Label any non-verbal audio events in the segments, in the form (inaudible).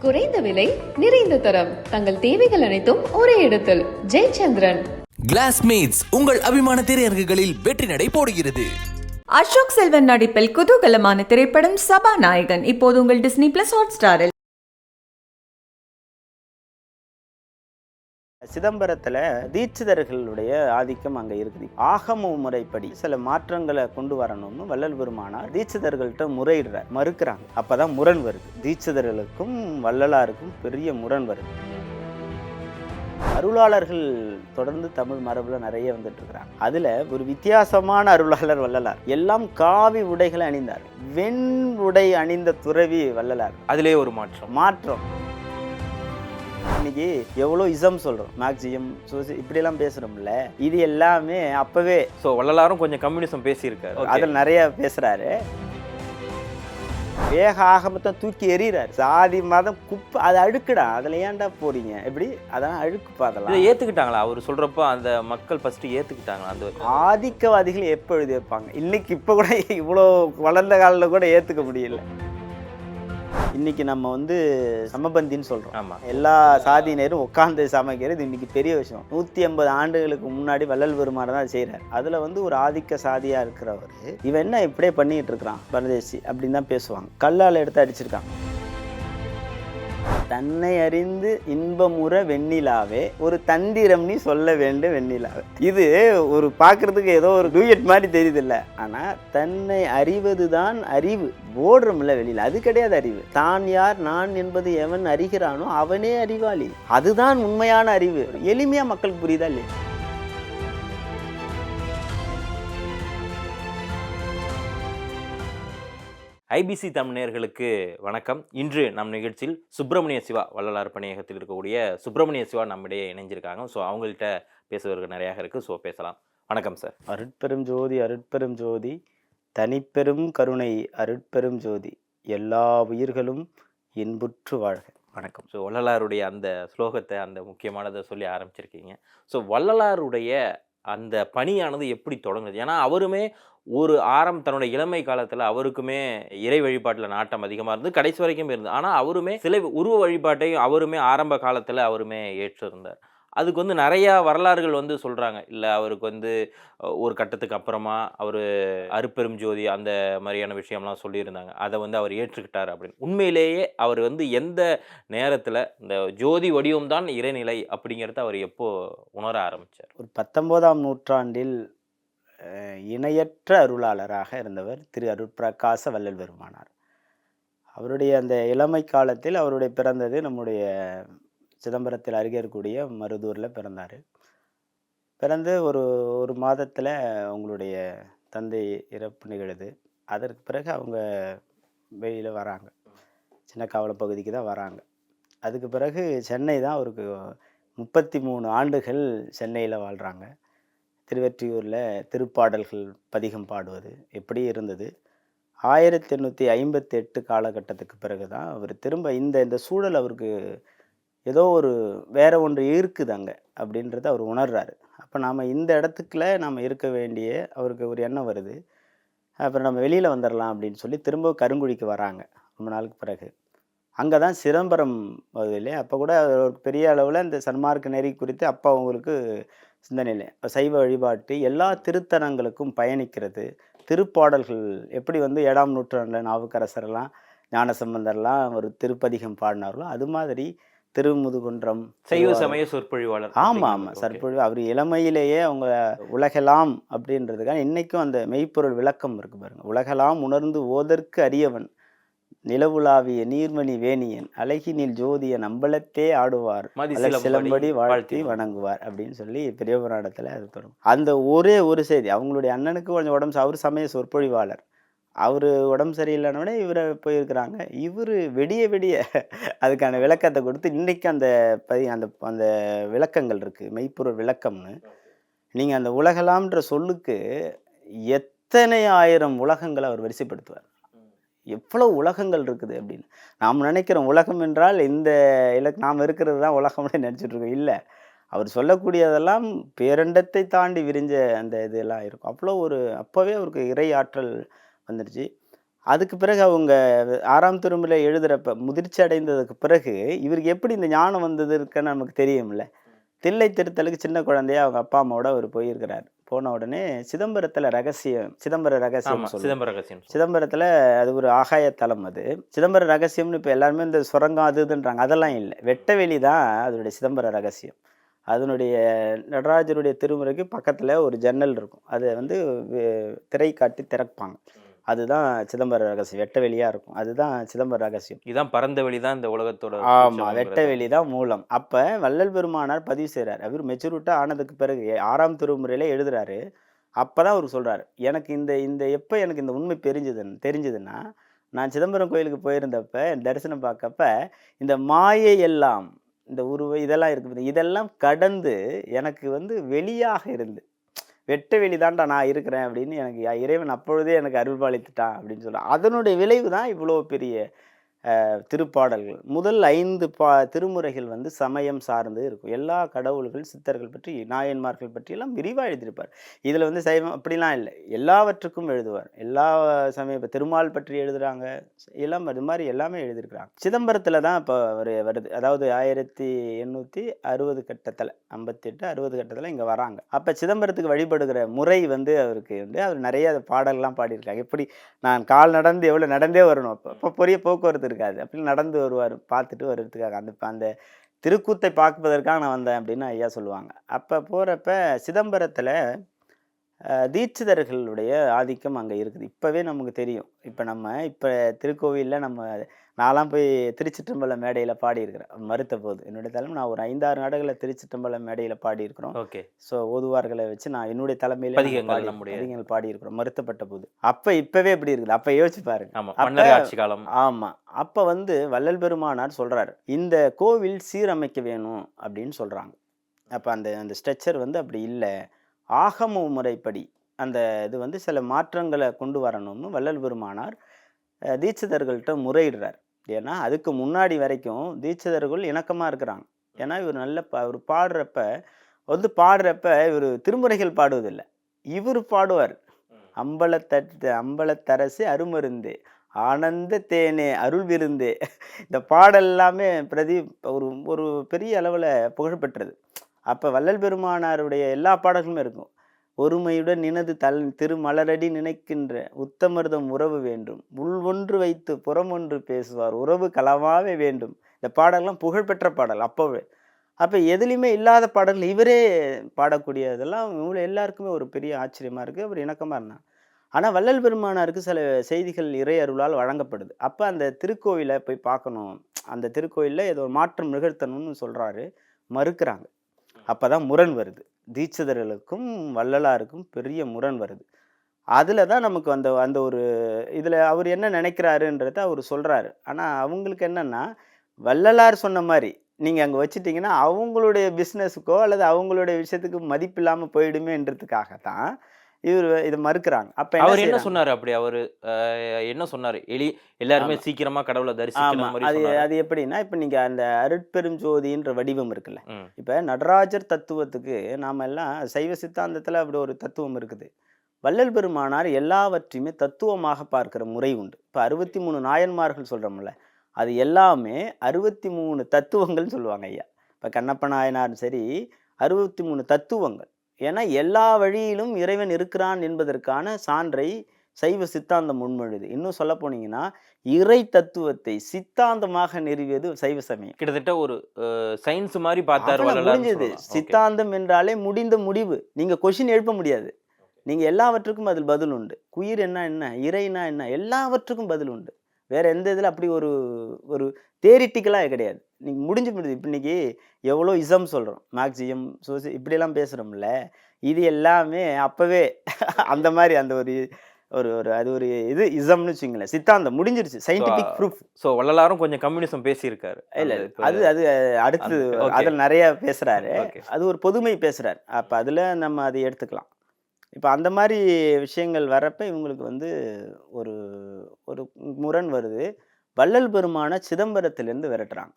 குறைந்த விலை நிறைந்த தரம். தங்கள் தேவைகள் அனைத்தும் ஒரே இடத்தில். ஜெயச்சந்திரன். கிளாஸ்மேட்ஸ் உங்கள் அபிமான திரையரங்குகளில் வெற்றி நடை போடுகிறது. அசோக் செல்வன் நடிப்பில் குதூகலமான திரைப்படம் சபாநாயகன். இப்போது உங்கள் டிஸ்னி பிளஸ் ஹாட் ஸ்டாரில் சிதம்பரத்தில் தீட்சிதர்களுடைய ஆதிக்கம் அங்கே இருக்குது. ஆகம முறைப்படி சில மாற்றங்களை கொண்டு வரணும்னு வள்ளல் பெருமானார் தீட்சிதர்கள்ட்ட முறையிடுறார். மறுக்கிறாங்க. அப்பதான் முரண் வருது. தீட்சிதர்களுக்கும் வள்ளலாருக்கும் பெரிய முரண் வருது. அருளாளர்கள் தொடர்ந்து தமிழ் மரபுல நிறைய வந்துட்டு இருக்கிறாங்க. அதுல ஒரு வித்தியாசமான அருளாளர் வள்ளலார். எல்லாம் காவி உடைகளை அணிந்தார். வெண் உடை அணிந்த துறவி வள்ளலார். அதிலே ஒரு மாற்றம். மாற்றம். இன்னைக்கு எவ்வளோ இசம் சொல்றோம்? மேக்சியம் சோசி இப்படியெல்லாம் பேசுறோம்ல. இது எல்லாமே அப்பவே ஸோ வள்ளலாரும் கொஞ்சம் கம்யூனிசம் பேசியிருக்காரு. அதில் நிறைய பேசுறாரு. வேக ஆகமத்தை தூக்கி எறிகிறார். சாதி மதம் குப்பை அது அழுக்குடா. அதில் ஏன்டா போறீங்க? எப்படி? அதெல்லாம் அழுக்குப்பா இதை அதெல்லாம் ஏத்துக்கிட்டாங்களா? அவர் சொல்றப்ப அந்த மக்கள் ஃபர்ஸ்ட் ஏத்துக்கிட்டாங்களா? அந்த ஆதிக்கவாதிகள் எப்போ எழுதி வைப்பாங்க இன்னைக்கு இப்போ கூட இவ்வளோ வளர்ந்த காலில் கூட ஏற்றுக்க முடியல. இன்னைக்கு நம்ம வந்து சமபந்தின்னு சொல்றோம். ஆமா. எல்லா சாதியினரும் உட்கார்ந்து சமைக்கிறது இன்னைக்கு பெரிய விஷயம். நூற்றி ஐம்பது ஆண்டுகளுக்கு முன்னாடி வள்ளல் பெருமானை தான் செய்கிறார் அதில் வந்து ஒரு ஆதிக்க சாதியாக இருக்கிறவர் இவன் என்ன இப்படியே பண்ணிட்டு இருக்கிறான்? பரதேசி அப்படின்னு தான் பேசுவாங்க. கல்லால் எடுத்து அடிச்சிருக்கான். தன்னை அறிந்து இன்பமுற வெண்ணிலாவே ஒரு தந்திரம் நீ சொல்ல வேண்டும் வெண்ணிலாவே. இது ஒரு பார்க்கறதுக்கு ஏதோ ஒரு டூயட் மாதிரி தெரியுது இல்ல ஆனா தன்னை அறிவதுதான் அறிவு. ஓடுறோம்ல வெளியில் அது கிடையாது அறிவு. தான் யார் நான் என்பது எவன் அறிகிறானோ அவனே அறிவாளி. அதுதான் உண்மையான அறிவு. எளிமையாக மக்களுக்கு புரியுதா இல்லையா? ஐபிசி தமிழர்களுக்கு வணக்கம். இன்று நம் நிகழ்ச்சியில் சுப்பிரமணிய சிவா வள்ளலார் பணியகத்தில் இருக்கக்கூடிய சுப்பிரமணிய சிவா நம்மிடையே இணைஞ்சிருக்காங்க. ஸோ அவங்கள்ட்ட பேசுவதற்கு நிறையா இருக்குது ஸோ பேசலாம். வணக்கம் சார் அருட்பெரும் ஜோதி அருட்பெரும் ஜோதி தனிப்பெரும் கருணை அருட்பெரும் ஜோதி. எல்லா உயிர்களும் இன்புற்று வாழ்க. வணக்கம். ஸோ வள்ளலாருடைய அந்த ஸ்லோகத்தை அந்த முக்கியமானதை சொல்லி ஆரம்பிச்சிருக்கீங்க. ஸோ வள்ளலாருடைய அந்த பணியானது எப்படி தொடங்குது ஏன்னா அவருமே ஒரு ஆரம் தன்னுடைய இளமை காலத்தில் அவருக்குமே இறை வழிபாட்டில் நாட்டம் அதிகமாக இருந்து கடைசி வரைக்கும் இருந்தது. ஆனால் அவருமே சிலை உருவ வழிபாட்டையும் அவருமே ஆரம்ப காலத்தில் அவருமே ஏற்றிருந்தார். அதுக்கு வந்து நிறையா வரலாறுகள் வந்து சொல்கிறாங்க இல்லை அவருக்கு வந்து ஒரு கட்டத்துக்கு அப்புறமா அவர் அருப்பெரும் ஜோதி அந்த மாதிரியான விஷயம்லாம் சொல்லியிருந்தாங்க. அதை வந்து அவர் ஏற்றுக்கிட்டார் அப்படின்னு. உண்மையிலேயே அவர் வந்து எந்த நேரத்தில் இந்த ஜோதி வடிவம்தான் இறைநிலை அப்படிங்கிறத அவர் எப்போ உணர ஆரம்பித்தார் ஒரு பத்தொம்போதாம் நூற்றாண்டில் இணையற்ற அருளாளராக இருந்தவர் திரு அருட்பிரகாச வள்ளல் பெருமானார். அவருடைய அந்த இளமை காலத்தில் அவருடைய பிறந்தது நம்முடைய சிதம்பரத்தில் அருகே இருக்கக்கூடிய மருதூரில் பிறந்தார். பிறந்து ஒரு ஒரு மாதத்தில் அவங்களுடைய தந்தை இறப்பு நிகழுது. அதற்கு பிறகு அவங்க வெளியில் வராங்க. சின்ன காவல பகுதிக்கு தான் வராங்க. அதுக்கு பிறகு சென்னை தான் அவருக்கு முப்பத்தி மூணு ஆண்டுகள் சென்னையில் வாழ்கிறாங்க திருவெற்றியூரில் திருப்பாடல்கள் பதிகம் பாடுவது எப்படி இருந்தது. ஆயிரத்தி எண்ணூற்றி ஐம்பத்தி எட்டு காலகட்டத்துக்கு பிறகு தான் அவர் திரும்ப இந்த இந்த சூழல் அவருக்கு ஏதோ ஒரு வேற ஒன்று இருக்குது அங்கே அப்படின்றத அவர் உணர்றாரு. அப்போ நாம் இந்த இடத்துக்குள்ள நாம் இருக்க வேண்டிய அவருக்கு ஒரு எண்ணம் வருது. அப்புறம் நம்ம வெளியில் வந்துடலாம் அப்படின்னு சொல்லி திரும்ப கருங்குழிக்கு வராங்க ரொம்ப நாளுக்கு பிறகு. அங்கே தான் சிதம்பரம் வருது இல்லையா? அப்போ கூட ஒரு பெரிய அளவில் இந்த சன்மார்க்க நெறி குறித்து அப்போ அவங்களுக்கு சிந்தனையில் இப்போ சைவ வழிபாட்டு எல்லா திருத்தலங்களுக்கும் பயணிக்கிறது திருப்பாடல்கள் எப்படி வந்து ஏழாம் நூற்றாண்டில் நாவுக்கரசரெல்லாம் ஞானசம்பந்தர்லாம் ஒரு திருப்பதிகம் பாடினார்களோ அது மாதிரி திருமுதுகுன்றம் சைவ. சமய சொற்பொழிவாளர். ஆமாம் ஆமாம். சற்பொழிவு. அவர் இளமையிலேயே அவங்க உலகெல்லாம் அப்படின்றதுக்காக இன்னைக்கும் அந்த மெய்ப்பொருள் விளக்கம் இருக்கு பாருங்க. உலகெல்லாம் உணர்ந்து ஓதற்கு அரியவன் நிலவுலாவிய நீர்மணி வேணியன் அழகினில் ஜோதிய நம்பலத்தே ஆடுவார் சிலம்படி வாழ்த்தி வணங்குவார் அப்படின்னு சொல்லி பெரிய புராணத்தில் அது தொடரும் அந்த ஒரே ஒரு செய்தி. அவங்களுடைய அண்ணனுக்கு கொஞ்சம் உடம்பு அவர் சமய சொற்பொழிவாளர். அவர் உடம்பு சரியில்லைனோடனே இவரை போயிருக்கிறாங்க. இவர் வெடிய வெடிய அதுக்கான விளக்கத்தை கொடுத்து இன்றைக்கு அந்த பதி அந்த அந்த விளக்கங்கள் இருக்குது மெய்ப்பொருள் விளக்கம்னு. நீங்கள் அந்த உலகலாம்ன்ற சொல்லுக்கு எத்தனை ஆயிரம் உலகங்களை அவர் வரிசைப்படுத்துவார்? எவ்வளோ உலகங்கள் இருக்குது அப்படின்னு. நாம் நினைக்கிறோம் உலகம் என்றால் இந்த இலக் நாம் இருக்கிறது தான் உலகம்னு நினச்சிட்ருக்கோம் இல்லை. அவர் சொல்லக்கூடியதெல்லாம் பேரண்டத்தை தாண்டி விரிஞ்ச அந்த இதெல்லாம் இருக்கும். அவ்வளோ ஒரு அப்போவே அவருக்கு இறை ஆற்றல் வந்துடுச்சு. அதுக்கு பிறகு அவங்க ஆறாம் திருமுறை எழுதுறப்ப முதிர்ச்சி அடைந்ததுக்கு பிறகு இவருக்கு எப்படி இந்த ஞானம் வந்தது இருக்குன்னு நமக்கு தெரியும்ல. தில்லை திருத்தலுக்கு சின்ன குழந்தையா அவங்க அப்பா அம்மாவோட அவர் போயிருக்கிறார். போன உடனே சிதம்பரத்துல ரகசியம் சிதம்பர ரகசியம் சிதம்பர ரகசியம் சிதம்பரத்தில் அது ஒரு ஆகாய தலம் அது. சிதம்பர ரகசியம்னு இப்போ எல்லாருமே இந்த சுரங்கம் அது இதுன்றாங்க. அதெல்லாம் இல்லை. வெட்டவெளி தான் அதனுடைய சிதம்பர ரகசியம். அதனுடைய நடராஜருடைய திருமுறைக்கு பக்கத்தில் ஒரு ஜன்னல் இருக்கும். அதை வந்து திரை காட்டி திறப்பாங்க. அதுதான் சிதம்பர ரகசியம். வெட்ட வெளியாக இருக்கும். அதுதான் சிதம்பர ரகசியம். இதான் பரந்த வெளி தான் இந்த உலகத்தோட ஆமாம். வெட்ட வெளி தான் மூலம். அப்போ வள்ளல் பெருமானார் பதிவு செய்கிறார் அவர் மெச்சூரிட்டாக ஆனதுக்கு பிறகு ஆறாம் திருமுறையில் எழுதுறாரு. அப்போ தான் அவர் சொல்கிறார் எனக்கு இந்த இந்த எப்போ எனக்கு இந்த உண்மை தெரிஞ்சதுன்னு தெரிஞ்சதுன்னா நான் சிதம்பரம் கோயிலுக்கு போயிருந்தப்ப தரிசனம் பார்க்கப்ப இந்த மாயை எல்லாம் இந்த உருவ இதெல்லாம் இருக்குது இதெல்லாம் கடந்து எனக்கு வந்து வெளியாக இருந்து வெட்ட வெளிதான்டா நான் இருக்கிறேன் அப்படின்னு எனக்கு இறைவன் அப்பொழுதே எனக்கு அருள்பாலித்துட்டான் அப்படின்னு சொல்கிறான் அதனுடைய விளைவு தான் இவ்வளோ பெரிய திருப்பாடல்கள். முதல் ஐந்து பா திருமுறைகள் வந்து சமயம் சார்ந்து இருக்கும். எல்லா கடவுள்கள் சித்தர்கள் பற்றி நாயன்மார்கள் பற்றி எல்லாம் விரிவாக எழுதியிருப்பார். இதில் வந்து சைவம் அப்படிலாம் இல்லை. எல்லாவற்றுக்கும் எழுதுவார். எல்லா சமய இப்போ திருமால் பற்றி எழுதுகிறாங்க எல்லாம் அது மாதிரி எல்லாமே எழுதியிருக்கிறாங்க. சிதம்பரத்தில் தான் இப்போ ஒரு வருது. அதாவது ஆயிரத்தி எண்ணூற்றி அறுபது கட்டத்தில் ஐம்பத்தெட்டு அறுபது கட்டத்தில் இங்கே வராங்க. அப்போ சிதம்பரத்துக்கு வழிபடுகிற முறை வந்து அவருக்கு வந்து அவர் நிறைய பாடல்லாம் பாடியிருக்காங்க எப்படி நான் கால் நடந்து எவ்வளோ நடந்தே வரணும். அப்போ அப்போ பெரிய போக்குவரத்து இருக்காது. அப்படி நடந்து வருவார் பார்த்துட்டு வர்றதுக்காக. அந்த அந்த திருக்கூத்தை பார்ப்பதற்காக நான் வந்தேன் அப்படின்னு ஐயா சொல்லுவாங்க. அப்போ போகிறப்ப சிதம்பரத்தில் தீட்சிதர்களுடைய ஆதிக்கம் அங்கே இருக்குது. இப்போவே நமக்கு தெரியும். இப்போ நம்ம இப்போ திருக்கோவிலில் நம்ம நான்லாம் போய் திருச்சிற்றம்பலம் மேடையில் பாடியிருக்கிறேன். மறுத்த போது என்னுடைய தலைமை நான் ஒரு ஐந்தாறு நாடுகளில் திருச்சிற்றம்பலம் மேடையில் பாடியிருக்கிறோம். ஓகே. ஸோ ஓதுவார்களை வச்சு நான் என்னுடைய தலைமையில் நம்முடைய. பதிகங்கள் பாடியிருக்கிறோம். மறுத்தப்பட்ட போது அப்போ இப்போவே எப்படி இருக்குது? அப்போ யோசிச்சு பாருங்க. ஆமாம் அப்போ வந்து வள்ளல் பெருமானார் சொல்கிறாரு இந்த கோவில் சீரமைக்க வேணும் அப்படின்னு சொல்கிறாங்க அப்போ அந்த அந்த ஸ்ட்ரக்சர் வந்து அப்படி இல்லை. ஆகம முறைப்படி அந்த இது வந்து சில மாற்றங்களை கொண்டு வரணும்னு வள்ளல் பெருமானார் தீட்சிதர்கள்ட்ட முறையிடுறார். ஏன்னா அதுக்கு முன்னாடி வரைக்கும் தீட்சிதர்கள் இணக்கமாக இருக்கிறாங்க. ஏன்னா இவர் நல்ல பா இவர் பாடுறப்ப வந்து பாடுறப்ப இவர் திருமுறைகள் பாடுவதில்லை. இவர் பாடுவார். அம்பலத்தட்டு அம்பலத்தரசு அருமருந்தே ஆனந்த தேனே அருள் விருந்தே இந்த பாடல் எல்லாமே பிரதி ஒரு ஒரு பெரிய அளவில் புகழ்பெற்றது. அப்போ வள்ளல் பெருமானாருடைய எல்லா பாடல்களுமே இருக்கும். ஒருமையுடன் நினது தல் திருமலரடி நினைக்கின்ற உத்தமர்தம் உறவு வேண்டும். உள் ஒன்று வைத்து புறம் ஒன்று பேசுவார். உறவு களமாவே வேண்டும். இந்த பாடலாம் புகழ்பெற்ற பாடல் அப்போவே. அப்போ எதுலேயுமே இல்லாத பாடல்கள் இவரே பாடக்கூடியதெல்லாம் இவங்க எல்லாருக்குமே ஒரு பெரிய ஆச்சரியமாக இருக்குது அவர் இணக்கமாக இருந்தார். ஆனால் வள்ளல் பெருமானாருக்கு சில செய்திகள் இறை அருளால் வழங்கப்படுது. அப்போ அந்த திருக்கோவிலை போய் பார்க்கணும். அந்த திருக்கோயிலில் ஏதோ ஒரு மாற்றம் நிகழ்த்தணும்னு சொல்கிறாரு மறுக்கிறாங்க. அப்போ தான் முரண் வருது. தீட்சிதர்களுக்கும் வள்ளலாருக்கும் பெரிய முரண் வருது. அதில் தான் நமக்கு அந்த அந்த ஒரு இதில் அவர் என்ன நினைக்கிறாருன்றத அவர் சொல்கிறாரு ஆனால் அவங்களுக்கு என்னென்னா வள்ளலார் சொன்ன மாதிரி நீங்கள் அங்கே வச்சுட்டிங்கன்னா அவங்களுடைய பிஸ்னஸுக்கோ அல்லது அவங்களுடைய விஷயத்துக்கு மதிப்பு இல்லாமல் போயிடுமேன்றதுக்காக தான் இவர் இதை மறுக்கிறாங்க. அப்போ அவர் என்ன சொன்னாரு அப்படி? அவரு என்ன சொன்னாரு? எலி எல்லாருமே. சீக்கிரமா கடவுளை மாதிரி அது. அது எப்படின்னா இப்போ நீங்கள் அந்த அருட்பெரும் ஜோதின்ற வடிவம் இருக்குல்ல. இப்போ நடராஜர் தத்துவத்துக்கு நாம எல்லாம் சைவ சித்தாந்தத்தில் அப்படி ஒரு தத்துவம் இருக்குது. வள்ளல் பெருமானார் எல்லாவற்றையுமே தத்துவமாக பார்க்கிற முறை உண்டு. இப்போ அறுபத்தி மூணு நாயன்மார்கள் சொல்கிறோம்ல அது எல்லாமே அறுபத்தி மூணு தத்துவங்கள்னு சொல்லுவாங்க ஐயா. இப்போ கண்ணப்ப நாயனாரும் சரி அறுபத்தி மூணு தத்துவங்கள். ஏன்னா எல்லா வழியிலும் இறைவன் இருக்கிறான் என்பதற்கான சான்றை சைவ சித்தாந்தம் முன்மொழிது இன்னும் சொல்ல போனீங்கன்னா இறை தத்துவத்தை சித்தாந்தமாக நிறுவியது சைவ சமயம். கிட்டத்தட்ட ஒரு சயின்ஸ் மாதிரி பார்த்தாரு முடிஞ்சது. சித்தாந்தம் என்றாலே முடிந்த முடிவு. நீங்க கொஷின் எழுப்ப முடியாது. நீங்க எல்லாவற்றுக்கும் அதில் பதில் உண்டு. குயிர் என்ன என்ன? இறைனா என்ன? எல்லாவற்றுக்கும் பதில் உண்டு. வேற எந்த இதில் அப்படி ஒரு ஒரு தேரிட்டிக்கலாக கிடையாது. நீங்க முடிஞ்சு முடியுது. இப்போ இன்னைக்கு எவ்வளோ இசம் சொல்றோம். மார்க்சியம் சோசி இப்படியெல்லாம் பேசுறோம்ல. இது எல்லாமே அப்பவே (laughs) அந்த மாதிரி அந்த ஒரு ஒரு ஒரு அது ஒரு இது இசம்னு வச்சுங்களேன். சித்தாந்தம் முடிஞ்சிருச்சு. சயின்டிபிக் ப்ரூஃப் ஸோ வள்ளலாரும் கொஞ்சம் கம்யூனிசம் பேசியிருக்காரு. இல்ல அது அது அடுத்து. அதில் நிறைய Okay. அது ஒரு பொதுமை பேசுறாரு. அப்ப அதுல நம்ம அதை எடுத்துக்கலாம். இப்ப அந்த மாதிரி விஷயங்கள் வரப்ப இவங்களுக்கு வந்து ஒரு ஒரு முரண் வருது. வள்ளல் பெருமான சிதம்பரத்திலிருந்து விரட்டுறாங்க.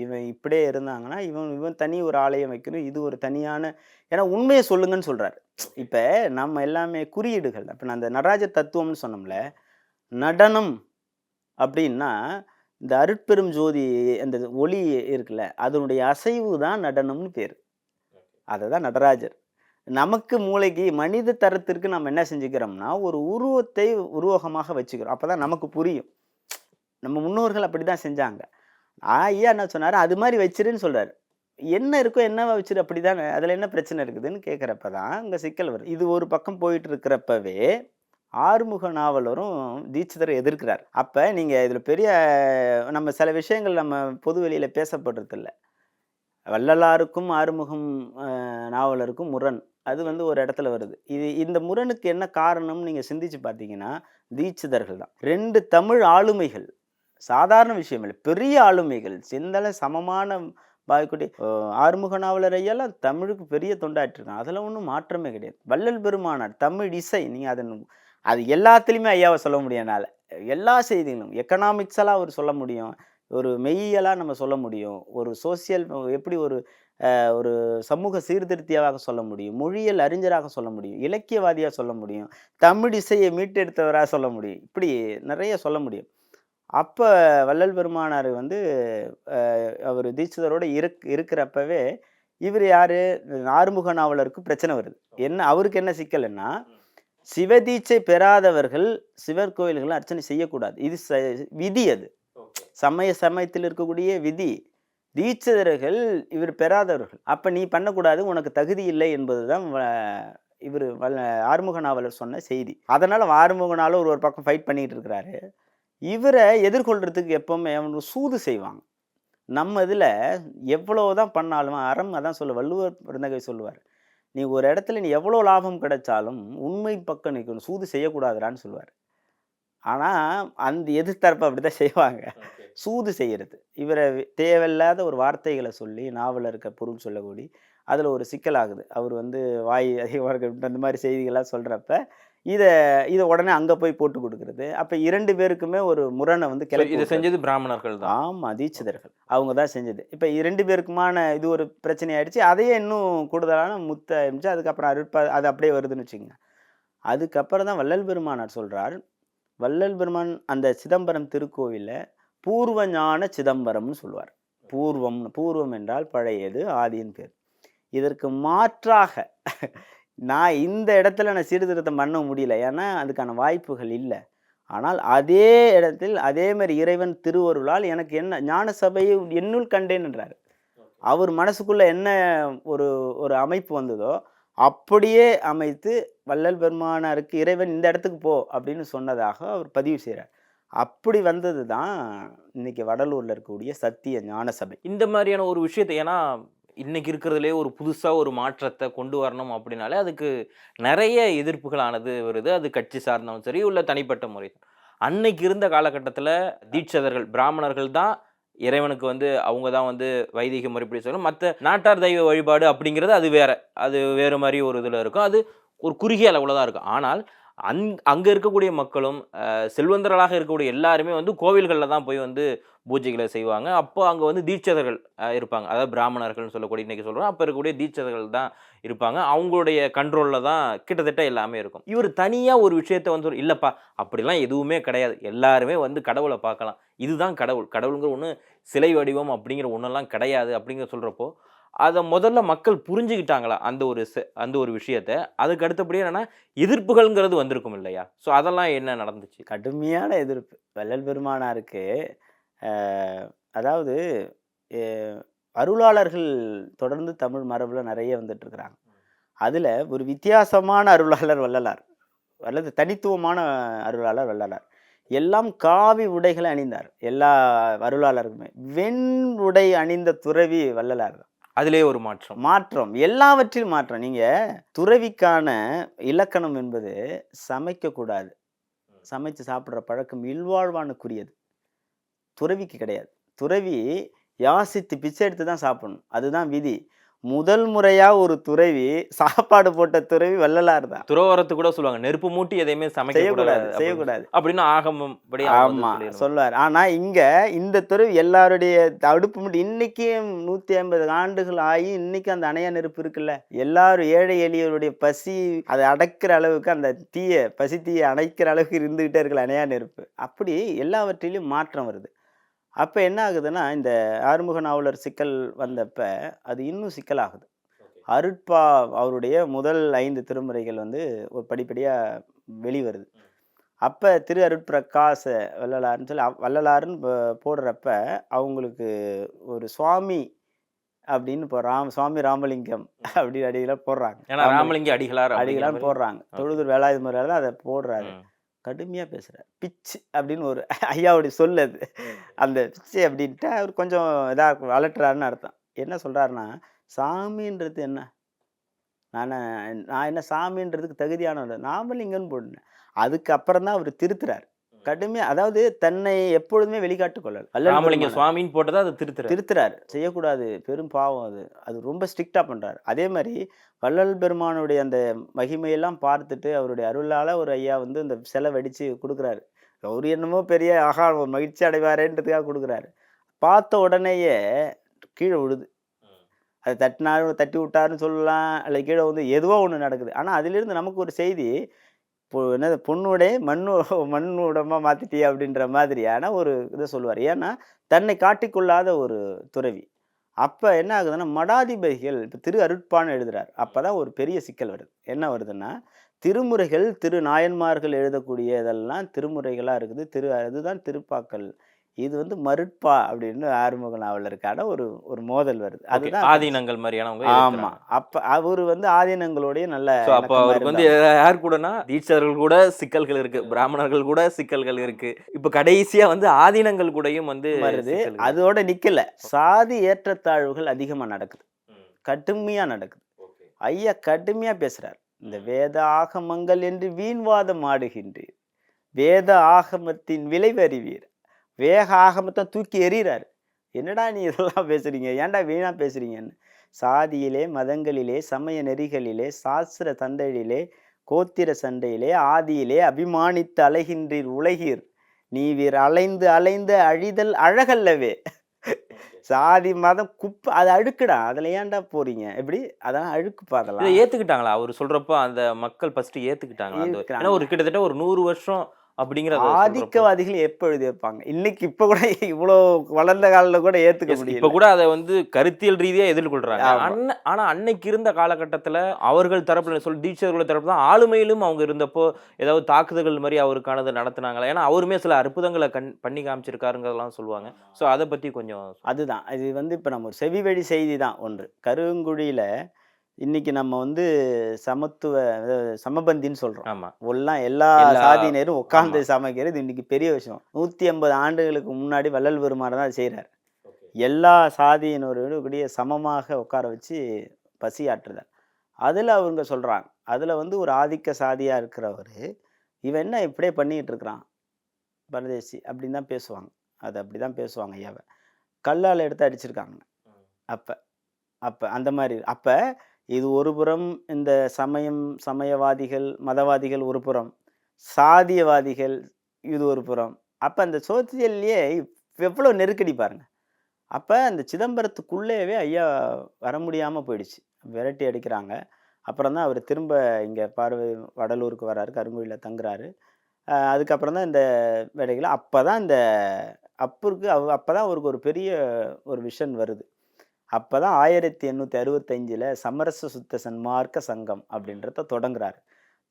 இவன் இப்படியே இருந்தாங்கன்னா இவன் இவன் தனி ஒரு ஆலயம் வைக்கணும் இது ஒரு தனியான ஏன்னா உண்மையை சொல்லுங்கன்னு சொல்கிறாரு இப்போ நம்ம எல்லாமே குறியீடுகள். இப்போ நான் அந்த நடராஜ தத்துவம்னு சொன்னோம்ல நடனம் அப்படின்னா இந்த அருட்பெரும் ஜோதி அந்த ஒளி இருக்குல்ல அதனுடைய அசைவு தான் நடனம்னு பேர். அதை தான் நடராஜர். நமக்கு மூளைக்கு மனித தரத்திற்கு நம்ம என்ன செஞ்சுக்கிறோம்னா ஒரு உருவத்தை உருவகமாக வச்சுக்கிறோம். அப்போ தான் நமக்கு புரியும். நம்ம முன்னோர்கள் அப்படி தான் செஞ்சாங்க. ஐயா என்ன சொன்னார்? அது மாதிரி வச்சிருன்னு சொல்கிறார் என்ன இருக்கோ என்னவா வச்சிரு அப்படி தானே அதில் என்ன பிரச்சனை இருக்குதுன்னு கேட்குறப்ப தான் இங்கே சிக்கல் வரும் இது ஒரு பக்கம் போயிட்டு இருக்கிறப்பவே ஆறுமுக நாவலரும் தீட்சிதரை எதிர்க்கிறார். அப்போ நீங்கள் இதில் பெரிய நம்ம சில விஷயங்கள் நம்ம பொது வெளியில் பேசப்படுறதில்ல. வள்ளலாருக்கும் ஆறுமுகம் நாவலருக்கும் முரண். அது வந்து ஒரு இடத்துல வருது. இது இந்த முரணுக்கு என்ன காரணம்னு நீங்கள் சிந்திச்சு பார்த்தீங்கன்னா தீட்சிதர்கள் தான் ரெண்டு தமிழ் ஆளுமைகள் சாதாரண விஷயம் இல்லை. பெரிய ஆளுமைகள். சிந்தனை சமமான பாய்க்குடி ஆறுமுக நாவலர் ஐயெல்லாம் தமிழுக்கு பெரிய தொண்டாற்றிருக்காங்க அதில் ஒன்றும் மாற்றமே கிடையாது. வள்ளல் பெருமானார் தமிழ் இசை நீங்கள் அதை அது எல்லாத்துலேயுமே ஐயாவை சொல்ல முடியும் என்னால். எல்லா செய்திகளும் எக்கனாமிக்ஸெல்லாம் அவர் சொல்ல முடியும். ஒரு மெய்யெல்லாம் நம்ம சொல்ல முடியும். ஒரு சோசியல் எப்படி ஒரு ஒரு சமூக சீர்திருத்தியாக சொல்ல முடியும். மொழியியல் அறிஞராக சொல்ல முடியும். இலக்கியவாதியாக சொல்ல முடியும். தமிழ் இசையை மீட்டெடுத்தவராக சொல்ல முடியும். இப்படி நிறைய சொல்ல முடியும். அப்போ வள்ளல் பெருமானார் வந்து அவர் தீட்சிதரோட இருக் இருக்கிறப்பவே இவர் யார்? ஆறுமுக நாவலருக்கு பிரச்சனை வருது. என்ன அவருக்கு என்ன சிக்கல்னா சிவதீட்சை பெறாதவர்கள் சிவர் கோயில்களை அர்ச்சனை செய்யக்கூடாது. இது ச- விதி அது. சமய சமயத்தில் இருக்கக்கூடிய விதி. தீட்சிதர்கள் இவர் பெறாதவர்கள். அப்ப நீ பண்ணக்கூடாது உனக்கு தகுதி இல்லை என்பதுதான் வ- இவர் வல்ல ஆறுமுக நாவலர் சொன்ன செய்தி. அதனால ஆறுமுக நாவலர் ஒரு ஒரு பக்கம் ஃபைட் பண்ணிட்டு இருக்கிறாரு. இவரை எதிர்கொள்றதுக்கு எப்பவுமே அவனுக்கு சூது செய்வாங்க. நம்ம இதில் எவ்வளவுதான் பண்ணாலும் அறம் அதான் சொல்ல வள்ளுவர் பிறந்தகை சொல்லுவார் நீ ஒரு இடத்துல நீ எவ்வளோ லாபம் கிடைச்சாலும் உண்மை பக்கம் நிற்கணும் சூது செய்யக்கூடாதுடான்னு சொல்லுவார். ஆனால் அந்த எதிர்த்தரப்பு அப்படி தான் செய்வாங்க சூது செய்கிறது இவரை தேவையில்லாத ஒரு வார்த்தைகளை சொல்லி நாவலில் இருக்க பொருள் சொல்லக்கூடி அதில் ஒரு சிக்கலாகுது. அவர் வந்து வாய் அதிகமாக இருக்க அந்த மாதிரி செய்திகள்லாம் சொல்கிறப்ப இதை இதை உடனே அங்கே போய் போட்டு கொடுக்குறது. அப்போ இரண்டு பேருக்குமே ஒரு முரணை வந்து So, கிளப்பி இதை. செஞ்சது பிராமணர்கள் தான். ஆமாம் தீட்சிதர்கள். அவங்க தான் செஞ்சது. இப்போ இரண்டு பேருக்குமான இது ஒரு பிரச்சனை ஆயிடுச்சு. அதையே இன்னும் கூடுதலான முத்த ஆரம்பிச்சு அதுக்கப்புறம் அருட்பா அது அப்படியே வருதுன்னு வச்சுக்கோங்க. அதுக்கப்புறம் தான் வள்ளல் பெருமானார் சொல்றார் வள்ளல் பெருமான் அந்த சிதம்பரம் திருக்கோவிலில் பூர்வ ஞான சிதம்பரம்னு சொல்லுவார். பூர்வம் பூர்வம் என்றால் பழையது ஆதியின் பேர். இதற்கு மாற்றாக நான் இந்த இடத்துல நான் சீர்திருத்தம் பண்ண முடியல. ஏன்னா அதுக்கான வாய்ப்புகள் இல்லை. ஆனால் அதே இடத்தில் அதே மாதிரி இறைவன் திருவருளால் எனக்கு என்ன ஞான சபையை என்னுள் கண்டேன் என்றார். அவர் மனசுக்குள்ள என்ன ஒரு ஒரு அமைப்பு வந்ததோ அப்படியே அமைத்து வள்ளல் பெருமானாருக்கு இறைவன் இந்த இடத்துக்கு போ அப்படின்னு சொன்னதாக அவர் பதிவு செய்கிறார் அப்படி வந்தது தான் இன்னைக்கு வடலூர்ல இருக்கக்கூடிய சத்திய ஞான சபை இந்த மாதிரியான ஒரு விஷயத்தை ஏன்னா இன்றைக்கி இருக்கிறதுலே ஒரு புதுசாக ஒரு மாற்றத்தை கொண்டு வரணும் அப்படின்னாலே அதுக்கு நிறைய எதிர்ப்புகளானது வருது. அது கட்சி சார்ந்தாலும் சரி உள்ள தனிப்பட்ட முறை அன்னைக்கு இருந்த காலகட்டத்தில் தீட்சதர்கள் பிராமணர்கள் தான் இறைவனுக்கு வந்து அவங்க தான் வந்து வைதிக முறைப்படி சொல்லணும். மற்ற நாட்டார் தெய்வ வழிபாடு அப்படிங்கிறது அது வேற. அது வேறு மாதிரி ஒரு இதில் இருக்கும். அது ஒரு குறுகிய அளவில் தான் இருக்கும். ஆனால் அங் அங்கே இருக்கக்கூடிய மக்களும் செல்வந்தர்களாக இருக்கக்கூடிய எல்லாருமே வந்து கோவில்களில் தான் போய் வந்து பூஜைகளை செய்வாங்க. அப்போ அங்கே வந்து தீட்சதர்கள் இருப்பாங்க. அதாவது பிராமணர்கள்னு சொல்லக்கூடிய இன்றைக்கி சொல்கிறோம் அப்போ இருக்கக்கூடிய தீட்சதர்கள் தான் இருப்பாங்க. அவங்களுடைய கண்ட்ரோலில் தான் கிட்டத்தட்ட எல்லாமே இருக்கும். இவர் தனியாக ஒரு விஷயத்த வந்து இல்லைப்பா அப்படிலாம் எதுவுமே கிடையாது. எல்லாருமே வந்து கடவுளை பார்க்கலாம். இதுதான் கடவுள். கடவுளுங்கிற ஒன்று சிலை வடிவம் அப்படிங்கிற ஒன்றெல்லாம் கிடையாது. அப்படிங்கிற சொல்கிறப்போ அதை முதல்ல மக்கள் புரிஞ்சுக்கிட்டாங்களா அந்த ஒரு அந்த ஒரு விஷயத்த? அதுக்கு அடுத்தபடியே என்னென்னா எதிர்ப்புகள்ங்கிறது வந்திருக்கும் இல்லையா? ஸோ அதெல்லாம் என்ன நடந்துச்சு? கடுமையான எதிர்ப்பு. வள்ளல் பெருமானாருக்கு அதாவது அருளாளர்கள் தொடர்ந்து தமிழ் மரபில் நிறைய வந்துட்டுருக்குறாங்க அதில் ஒரு வித்தியாசமான அருளாளர் வள்ளலார். அல்லது தனித்துவமான அருளாளர் வள்ளலார். எல்லாம் காவி உடைகளை அணிந்தார். எல்லா அருளாளருக்குமே. வெண் உடை அணிந்த துறவி வள்ளலார் தான். அதிலே ஒரு மாற்றம். மாற்றம். எல்லாவற்றிலும் மாற்றம். நீங்க துறவிக்கான இலக்கணம் என்பது சமைக்கக்கூடாது. சமைச்சு சாப்பிட்ற பழக்கம் இல்வாழ்வானுக்குரியது. துறவிக்கு கிடையாது. துறவி யாசித்து பிச்சை எடுத்து தான் சாப்பிடணும். அதுதான் விதி. முதல் முறையா ஒரு துறவி சாப்பாடு போட்ட துறவி வள்ளலார் தான். துறவரத்து கூட சொல்லுவாங்க. நெருப்பு மூட்டி எதையுமே செய்யக்கூடாது கூடாது செய்யக்கூடாது. அப்படின்னு ஆகமம் ஆமா சொல்லுவார். ஆனா இங்க இந்த துறவி எல்லாருடைய அடுப்பு மட்டும் இன்னைக்கு நூத்தி ஐம்பது ஆண்டுகள் ஆகி இன்னைக்கு அந்த அணையா நெருப்பு இருக்குல்ல எல்லாரும் ஏழை எளியவருடைய பசி அதை அடக்கிற அளவுக்கு அந்த தீய பசி தீயை அணைக்கிற அளவுக்கு இருந்துகிட்டே இருக்கல அணையா நெருப்பு. அப்படி எல்லாவற்றிலையும் மாற்றம் வருது. அப்ப என்ன ஆகுதுன்னா இந்த ஆறுமுக நாவலர் சிக்கல் வந்தப்ப அது இன்னும் சிக்கலாகுது. அருட்பா அவருடைய முதல் ஐந்து திருமுறைகள் வந்து ஒரு படிப்படியா வெளிவருது. அப்போ திரு அருட்பிரகாச வள்ளலார்னு சொல்லி அவ்- வள்ளலார்னு போ- போடுறப்ப அவங்களுக்கு ஒரு சுவாமி அப்படின்னு இப்போ ராம் சுவாமி ராமலிங்கம் அப்படி அடிகளார் போடுறாங்க. ஏன்னா ராமலிங்க அடிகளார் மாதிரி. போடுறாங்க. தொழுதூர் வேலாயுத முறையில் தான் அதை போடுறாரு. கடுமையாக பேசுகிறார் பிச்சு அப்படின்னு ஒரு (laughs) ஐயாவுடைய சொல் அது. அந்த பிச்சு அப்படின்ட்டு அவர் கொஞ்சம் இதாக அலட்டுறாருன்னு அர்த்தம். என்ன சொல்கிறாருன்னா சாமின்றது என்ன? நான் நான் என்ன சாமின்றதுக்கு தகுதியானவர்? நாமலிங்கன்னு போடுனேன் அதுக்கப்புறம் தான் அவர் திருத்துறார். கடுமையாக அதாவது தன்னை எப்பொழுதுமே வெளிக்காட்டு கொள்ளல். வள்ளல் ராமலிங்க. சுவாமின்னு போட்டதா அதை திருத்துற திருத்துறாரு. செய்யக்கூடாது. பெரும் பாவம் அது. அது ரொம்ப ஸ்ட்ரிக்டாக பண்ணுறாரு அதே மாதிரி வள்ளல் பெருமானுடைய அந்த மகிமையெல்லாம் பார்த்துட்டு அவருடைய அருளால் ஒரு ஐயா வந்து இந்த சிலை வெடித்து கொடுக்குறாரு. அவர் என்னமோ பெரிய ஆகா மகிழ்ச்சி அடைவாரேன்றதுக்காக கொடுக்குறாரு. பார்த்த உடனேயே கீழே விழுது. அது தட்டினாரு தட்டி விட்டாருன்னு சொல்லலாம். அல்ல கீழே வந்து எதுவோ ஒன்று நடக்குது. ஆனால் அதிலிருந்து நமக்கு ஒரு செய்தி என்னது பொண்ணுடைய மண்ணு மண்ணுடமா மாற்றிட்டியே அப்படின்ற மாதிரியான ஒரு இதை சொல்லுவார். ஏன்னா தன்னை காட்டிக்கொள்ளாத ஒரு துறவி. அப்போ என்ன ஆகுதுன்னா மடாதிபதிகள் இப்போ திரு அருட்பான்னு எழுதுறார். அப்போ தான் ஒரு பெரிய சிக்கல் வருது. என்ன வருதுன்னா திருமுறைகள் திரு நாயன்மார்கள் எழுதக்கூடிய இதெல்லாம் திருமுறைகளாக இருக்குது. திரு அதுதான் திருப்பாக்கள் இது வந்து மருட்பா அப்படின்னு ஆறுமுக நாவலருக்கான ஒரு ஒரு மோதல் வருது. அதுதான் ஆதீனங்கள் மாதிரியானவங்க ஆமா. எதிர்க்கிறாங்க. அப்ப அவர் வந்து ஆதீனங்களோடய நல்ல அப்போ அவருக்கு வந்து. யார் கூடனா தீட்சர்கள் கூட சிக்கல்கள் இருக்கு. பிராமணர்கள் கூட சிக்கல்கள் இருக்கு. இப்ப கடைசியா வந்து ஆதீனங்கள் கூடயும் வந்து வருது. அதோட நிக்கல. சாதி ஏற்றத்தாழ்வுகள் அதிகமா நடக்குது. ம். கடுமையா நடக்குது. ஐயா கடுமையா பேசுறார். இந்த வேத ஆகமங்கள் என்று வீண்வாதம் ஆடுகின்றீர். வேத ஆகமத்தின் விளைவு அறிவீர் வேக ஆகமத்தை தூக்கி எறிகிறார் என்னடா நீ இதெல்லாம் பேசுறீங்க? ஏன்டா வீணா பேசுறீங்கன்னு? சாதியிலே மதங்களிலே சமய நெறிகளிலே சாஸ்திர தந்தையிலே கோத்திர சண்டையிலே ஆதியிலே அபிமானித்து அலைகின்றீர் உலகீர். நீ வீர் அலைந்து அலைந்து அழிதல் அழகல்லவே. சாதி மதம் குப்பை அது அழுக்குடா. அதுல ஏன்டா போறீங்க? எப்படி? அதான் அழுக்குப்பா இதை அதெல்லாம் ஏத்துக்கிட்டாங்களா? அவர் சொல்றப்ப அந்த மக்கள் ஃபர்ஸ்ட் ஏத்துக்கிட்டாங்களா? அந்த ஏத்துக்கிறாங்க. ஏன்னா ஒரு கிட்டத்தட்ட ஒரு நூறு வருஷம் அப்படிங்கிற ஆதிக்கவாதிகள் எப்ப எழுதி வைப்பாங்க இன்னைக்கு இப்ப கூட இவ்வளோ வளர்ந்த காலில் கூட ஏத்துக்க இப்ப முடியல. கூட அதை வந்து கருத்தியல் ரீதியா எதிர்கொள்றாங்க. ஆமா. அன்ன- ஆனா அன்னைக்கு இருந்த காலகட்டத்துல அவர்கள் தரப்புல சொல் தீட்சர்கள் தரப்புல தான் ஆளுமையிலும் அவங்க இருந்தப்போ ஏதாவது தாக்குதல்கள் மாதிரி அவருக்கானது நடத்துனாங்களா? ஏன்னா அவருமே சில அற்புதங்களை கண் பண்ணி காமிச்சிருக்காருங்கிறதெல்லாம் சொல்லுவாங்க. சோ அதை பத்தி கொஞ்சம் அதுதான். இது வந்து இப்ப நம்ம ஒரு செவி வழி செய்தி தான் ஒன்று. கருங்குழியில இன்னைக்கு நம்ம வந்து சமத்துவ சமபந்தின்னு சொல்றோம். ஆமா. எல்லாம் எல்லா சாதியினரும் உட்கார்ந்து. சமைக்கிறது இன்னைக்கு பெரிய விஷயம். நூத்தி ஐம்பது ஆண்டுகளுக்கு முன்னாடி வள்ளல் பெருமானை தான் செய்கிறார் எல்லா சாதியினரோடும் கூடிய சமமாக உட்கார வச்சு பசியாற்றுறார் அதில் அவங்க சொல்கிறாங்க அதில் வந்து ஒரு ஆதிக்க சாதியாக இருக்கிறவர் இவன் என்ன இப்படியே பண்ணிக்கிட்டு இருக்கிறான் பரதேசி அப்படின்னு தான் பேசுவாங்க. அது அப்படி தான் பேசுவாங்க ஐயாவை கல்லால் எடுத்து அடிச்சிருக்காங்க. அப்போ அப்போ அந்த மாதிரி அப்போ இது ஒரு புறம் இந்த சமயம் சமயவாதிகள் மதவாதிகள் ஒரு புறம். சாதியவாதிகள் இது ஒரு புறம். அப்போ அந்த சோசியல்லையே எவ்வளோ நெருக்கடி பாருங்கள் அப்போ அந்த சிதம்பரத்துக்குள்ளேவே ஐயா வர முடியாமல் போயிடுச்சு. விரட்டி அடிக்கிறாங்க. அப்புறம் தான் அவர் திரும்ப இங்கே பார்வை வடலூருக்கு வராரு கருங்குழியில் தங்குறாரு. அதுக்கப்புறம் தான் இந்த வேலைகளை. அப்போ தான் இந்த அப்பருக்கு அவ அப்போ தான் அவருக்கு ஒரு பெரிய ஒரு விஷன் வருது. அப்போ தான் ஆயிரத்தி எண்ணூற்றி அறுபத்தஞ்சில் சமரச சுத்த சன்மார்க்க சங்கம் அப்படின்றத தொடங்குறாரு.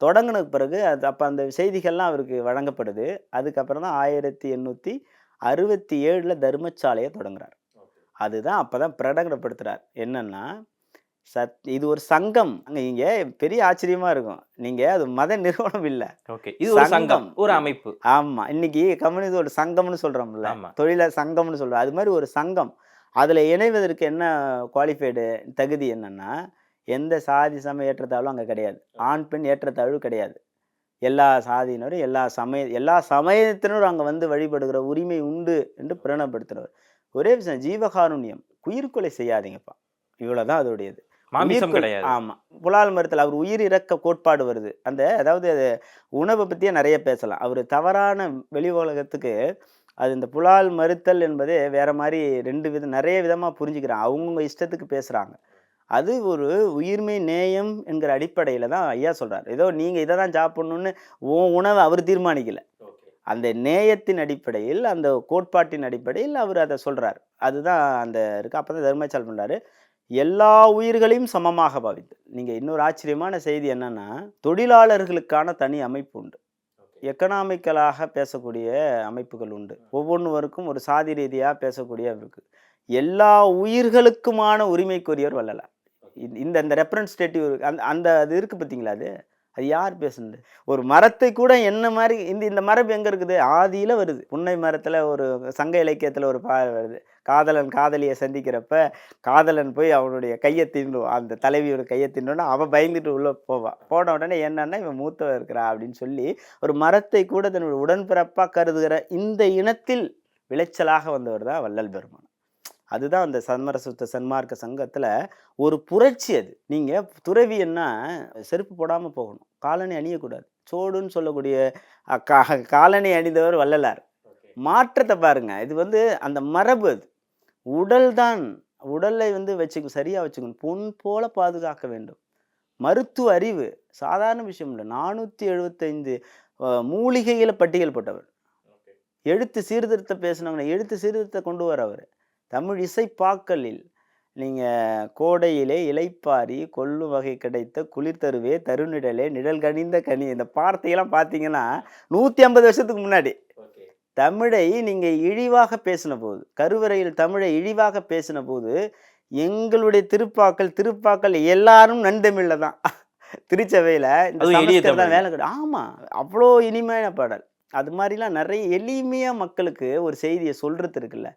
தொடங்கினதுக்கு பிறகு அது அப்போ அந்த செய்திகள்லாம் அவருக்கு வழங்கப்படுது. அதுக்கப்புறம் தான் ஆயிரத்தி எண்ணூற்றி அறுபத்தி ஏழில் தர்மசாலையை தொடங்குறார். அதுதான் அப்போ தான் பிரகடனப்படுத்துகிறார் என்னன்னா சத் இது ஒரு சங்கம். அங்கே இங்கே பெரிய ஆச்சரியமாக இருக்கும். நீங்கள் அது மத நிறுவனம் இல்லை. ஓகே. இது ஒரு சங்கம். ஒரு அமைப்பு. ஆமாம் இன்னைக்கு கம்யூனிஸ்ட் ஒரு சங்கம்னு சொல்கிறோம்ல ஆமா. தொழிலாளர் சங்கம்னு சொல்கிறோம் அது மாதிரி ஒரு சங்கம். அதில் இணைவதற்கு என்ன குவாலிஃபைடு தகுதி என்னன்னா எந்த சாதி சமய ஏற்றத்தாழ்வும் அங்கே கிடையாது. ஆண் பெண் ஏற்றத்தாழ்வு கிடையாது. எல்லா சாதியினரும் எல்லா சமய எல்லா சமயத்தினரும் அங்கே வந்து வழிபடுகிற உரிமை உண்டு என்று பிரணப்படுத்துகிறவர் ஒரே விஷயம் ஜீவகாருண்யம். உயிர்கொலை செய்யாதீங்கப்பா. இவ்வளவுதான் அதோடையது. மாமிசம் உயிர்க்கொல்லி- கிடையாது. ஆமா. புலால் மருத்துவ அவர் உயிர் இறக்க கோட்பாடு வருது. அந்த அதாவது அது உணவை பத்தியே நிறைய பேசலாம். அவர் தவறான வெளி உலகத்துக்கு அது இந்த புலால் மறுத்தல் என்பதே வேற மாதிரி ரெண்டு விதம் நிறைய விதமா புரிஞ்சுக்கிறாங்க அவங்கவுங்க இஷ்டத்துக்கு பேசுறாங்க. அது ஒரு உயிர்மை நேயம் என்கிற அடிப்படையில தான் ஐயா சொல்றாரு. ஏதோ நீங்க இதை தான் சாப்பிடணும்னு உன் உணவை அவர் தீர்மானிக்கல. அந்த நேயத்தின் அடிப்படையில் அந்த கோட்பாட்டின் அடிப்படையில் அவர் அதை சொல்றார். அதுதான் அந்த இருக்கு. அப்போ தான் தர்மச்சால் பண்றாரு எல்லா உயிர்களையும் சமமாக பாவித்து நீங்க இன்னொரு ஆச்சரியமான செய்தி என்னன்னா தொழிலாளர்களுக்கான தனி அமைப்பு உண்டு. எக்கனாமிக்கலாக பேசக்கூடிய அமைப்புகள் உண்டு. ஒவ்வொன்றுவருக்கும் ஒரு சாதி ரீதியாக பேசக்கூடிய இருக்குது எல்லா உயிர்களுக்குமான உரிமைக்குரியவர் வள்ளலார். இந்த- இந்த அந்த ரெப்ரன்ஸ்டேட்டிவ் அந்த அந்த அது இருக்குது பார்த்தீங்களா அது? அது யார் பேசுனது? ஒரு மரத்தை கூட என்ன மாதிரி இந்த இந்த மரபு எங்கே இருக்குது? ஆதியில் வருது. புன்னை மரத்தில் ஒரு சங்க இலக்கியத்தில் ஒரு பா வருது. காதலன் காதலியை சந்திக்கிறப்ப காதலன் போய் அவனுடைய கையை தின்னுவான். அந்த தலைவியோட கையை தின்னோன்னா அவன் பயந்துட்டு உள்ளே போவான். போன உடனே என்னன்னா இவன் மூத்தவன் இருக்கிறா அப்படின்னு சொல்லி ஒரு மரத்தை கூட தன்னுடைய உடன்பிறப்பாக கருதுகிற இந்த இனத்தில் விளைச்சலாக வந்தவர் தான் வள்ளல் பெருமான். அதுதான் அந்த சன்மர சுத்த சன்மார்க்க சங்கத்தில் ஒரு புரட்சி அது. நீங்கள் துறவியன்னா செருப்பு போடாமல் போகணும். காலணி அணியக்கூடாது. சோடுன்னு சொல்லக்கூடிய கா- காலணி அணிந்தவர் வள்ளலார். மாற்றத்தை பாருங்க. இது வந்து அந்த மரபு அது. உடல் தான் உடலை வந்து வச்சுக்க சரியாக வச்சுக்கணும். பொன் போல பாதுகாக்க வேண்டும். மருத்துவ அறிவு சாதாரண விஷயம் இல்லை. நானூற்றி எழுபத்தைந்து மூலிகைகளை பட்டியல் போட்டவர். எழுத்து சீர்திருத்த பேசினவங்க எழுத்து சீர்திருத்த கொண்டு வரவர் தமிழ் இசைப்பாக்களில் நீங்கள் கோடையிலே இலைப்பாரி கொள்ளு வகை கிடைத்த குளிர் தருவே தருநிழலே நிழல் கனிந்த கனி. இந்த வார்த்தையெல்லாம் பார்த்தீங்கன்னா நூற்றி ஐம்பது வருஷத்துக்கு முன்னாடி. தமிழை நீங்கள் இழிவாக பேசின போது கருவறையில் தமிழை இழிவாக பேசின போது எங்களுடைய திருப்பாக்கள் திருப்பாக்கள் எல்லாரும் நன்தமிழ்ல தான். திருச்சபையில் இந்த. வேலை கிடையாது ஆமாம் அவ்வளோ இனிமையான பாடல். அது மாதிரிலாம் நிறைய எளிமையாக மக்களுக்கு ஒரு செய்தியை சொல்கிறது இருக்குல்ல.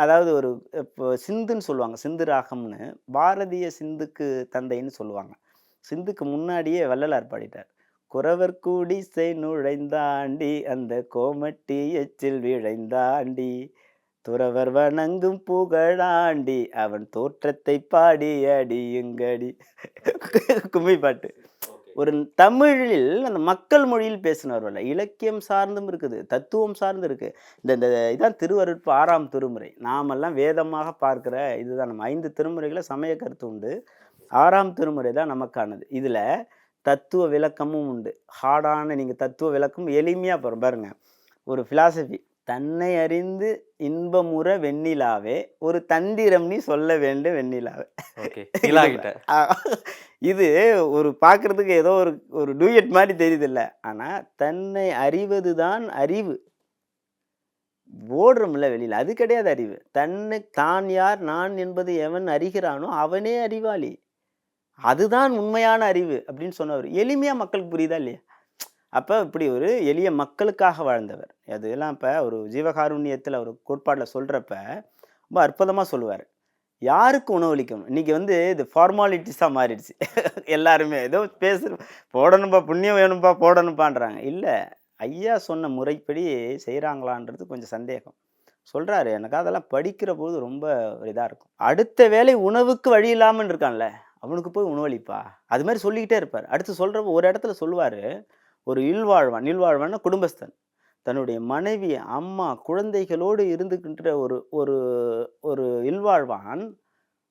அதாவது ஒரு இப்போ சிந்துன்னு சொல்லுவாங்க. சிந்து ராகம்னு பாரதிய சிந்துக்கு தந்தைன்னு சொல்லுவாங்க. சிந்துக்கு முன்னாடியே வள்ளலார் பாடிட்டார். குறவர் குடிசை நுழைந்தாண்டி அந்த கோமட்டி எச்சில் விழைந்தாண்டி துறவர் வணங்கும் புகழாண்டி அவன் தோற்றத்தை பாடி அடியுங்கடி. கும்மி பாட்டு ஒரு தமிழில் அந்த மக்கள் மொழியில் பேசினவர்கள் இலக்கியம் சார்ந்தும் இருக்குது தத்துவம் சார்ந்து இருக்கு. இந்த இந்த இதான் திருவருட்பு ஆறாம் திருமுறை. நாமெல்லாம் வேதமாக பார்க்குற இதுதான். நம்ம ஐந்து திருமுறைகளை சமய கருத்து உண்டு. ஆறாம் திருமுறை தான் நமக்கானது. இதில் தத்துவ விளக்கமும் உண்டு. ஹார்டான நீங்கள் தத்துவ விளக்கம் எளிமையாக பாரு பாருங்கள் ஒரு ஃபிலாசபி தன்னை அறிந்து இன்பமுற வெண்ணிலாவே ஒரு தந்திரம் நீ சொல்ல வேண்டும் வெண்ணிலாவே. (laughs) இது ஒரு பார்க்கறதுக்கு ஏதோ ஒரு ஒரு டூயட் மாதிரி தெரியுது இல்லை ஆனால் தன்னை அறிவது தான் அறிவு. ஓடுறோம்ல வெளியில் அது கிடையாது அறிவு. தன்னை தான் யார் நான் என்பது எவன் அறிகிறானோ அவனே அறிவாளி. அதுதான் உண்மையான அறிவு அப்படின்னு சொன்னவர். எளிமையாக மக்களுக்கு புரியுதா இல்லையா? அப்போ இப்படி ஒரு எளிய மக்களுக்காக வாழ்ந்தவர். அதெல்லாம் இப்போ ஒரு ஜீவகாருண்யத்தில் ஒரு கோட்பாட்டில் சொல்கிறப்ப ரொம்ப அற்புதமாக சொல்லுவார். யாருக்கு உணவளிக்கணும் இன்றைக்கி வந்து இது ஃபார்மாலிட்டிஸாக மாறிடுச்சு. எல்லாருமே ஏதோ பேசு போடணும்பா புண்ணியம் வேணும்பா போடணும்பான்றாங்க. இல்லை ஐயா சொன்ன முறைப்படி செய்கிறாங்களான்றது கொஞ்சம் சந்தேகம். சொல்கிறாரு எனக்கு அதெல்லாம் படிக்கிற போது ரொம்ப இதாக இருக்கும். அடுத்த வேலை உணவுக்கு வழி இல்லாமல் இருக்கான்ல அவனுக்கு போய் உணவளிப்பா அது மாதிரி சொல்லிக்கிட்டே இருப்பார். அடுத்து சொல்கிறப்ப ஒரு இடத்துல சொல்லுவார் ஒரு இல்வாழ்வான் இல்வாழ்வான்னா குடும்பஸ்தன். தன்னுடைய மனைவி அம்மா குழந்தைகளோடு இருந்துக்கின்ற ஒரு ஒரு ஒரு இல்வாழ்வான்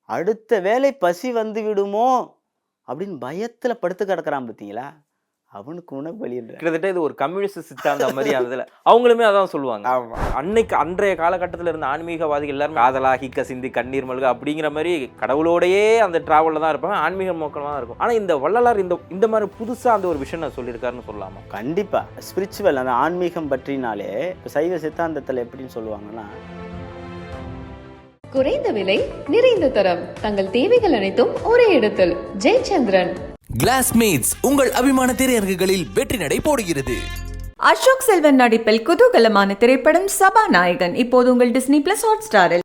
அடுத்த வேலை பசி வந்து விடுமோ அப்படின்னு பயத்தில் படுத்து கிடக்குறான் பார்த்தீங்களா அவனுக்கு உணவு வழின்ற கிட்டத்தட்ட இது ஒரு கம்யூனிஸ்ட் சித்தாந்த மாதிரி அதுல அவங்களுமே அதான் சொல்லுவாங்க. அன்னைக்கு அன்றைய காலகட்டத்தில் இருந்த ஆன்மீகவாதிகள் எல்லாரும் காதலாகி கசிந்து கண்ணீர் மல்க அப்படிங்கிற மாதிரி கடவுளோடையே அந்த டிராவலில் தான் இருப்பாங்க. ஆன்மீக நோக்கமாக தான் இருக்கும். ஆனால் இந்த வள்ளலார் இந்த இந்த மாதிரி புதுசாக அந்த ஒரு விஷயம் சொல்லியிருக்காருன்னு சொல்லலாமா? கண்டிப்பாக ஸ்பிரிச்சுவல் அந்த ஆன்மீகம் பற்றினாலே இப்போ சைவ சித்தாந்தத்தில் எப்படின்னு சொல்லுவாங்கன்னா குறைந்த விலை நிறைந்த தரம். தங்கள் தேவைகள் அனைத்தும் ஒரே இடத்தில். ஜெயச்சந்திரன். கிளாஸ்மேட்ஸ் உங்கள் அபிமான திரையரங்குகளில் வெற்றி நடை போடுகிறது. அசோக் செல்வன் நடிப்பில் குதூகலமான திரைப்படம் சபாநாயகன். இப்போது உங்கள் டிஸ்னி பிளஸ் ஹாட் ஸ்டாரில்